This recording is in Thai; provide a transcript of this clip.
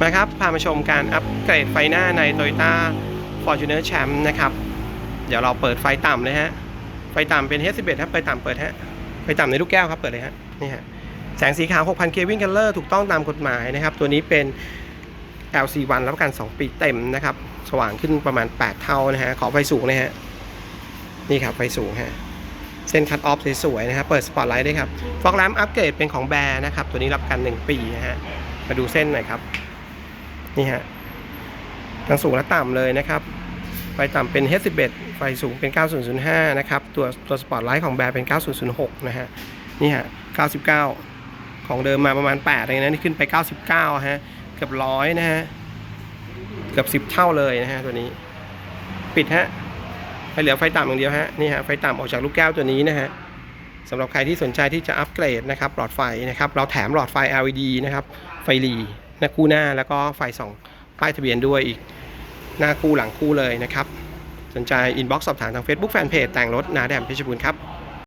มาครับ พามาชมการอัปเกรดไฟหน้าใน Toyota Fortuner Champ นะครับ เดี๋ยวเราเปิดไฟต่ำเลยฮะ ไฟต่ำเป็น H11 ครับไฟต่ำเปิดฮะ ไฟต่ำในลูกแก้วครับ เปิดเลยฮะ นี่ฮะ แสงสีขาว 6,000เควินคัลเลอร์ถูกต้องตามกฎหมายนะครับ ตัวนี้เป็น LC1 รับประกัน 2 ปีเต็มนะครับ สว่างขึ้นประมาณ 8 เท่านะฮะ ขอไฟสูงนะฮะ นี่ครับ ไฟสูงฮะ เส้นคัตออฟสวยๆนะครับ เปิดสปอตไลท์ด้วยครับ ฟอกแลมอัปเกรดเป็นของแบร์นะครับ ตัวนี้รับประกัน 1 ปีนะฮะ มาดูเส้นหน่อยครับ นี่ฮะทั้งสูงและต่ำเลยนะครับ ไฟต่ำเป็น H11 ไฟสูงเป็น 9005 นะครับ ตัวตัวสปอตไลท์ของแบร์เป็น 9006 นะฮะ นี่ฮะ 99 ของเดิมมาประมาณ 8 เลยนะ นี่ขึ้นไป 99 ฮะ เกือบร้อยนะฮะ เกือบ 10 เท่าเลยนะฮะ ตัวนี้ ปิดฮะไปเหลือไฟต่ำอย่างเดียวฮะ นี่ฮะ ไฟต่ำออกจากลูกแก้วตัวนี้นะฮะสำหรับใครที่สนใจที่จะอัปเกรดนะครับหลอดไฟนะครับ เราแถมหลอดไฟ LED นะครับ ไฟหลี น้าคู่หน้าแล้วก็ไฟส่องป้ายทะเบียนด้วยอีกหน้าคู่หลังคู่เลยนะครับ สนใจอินบ็อกซ์สอบถามทาง Facebook Fanpage แต่งรถนาแดมเพชรบูรณ์ครับ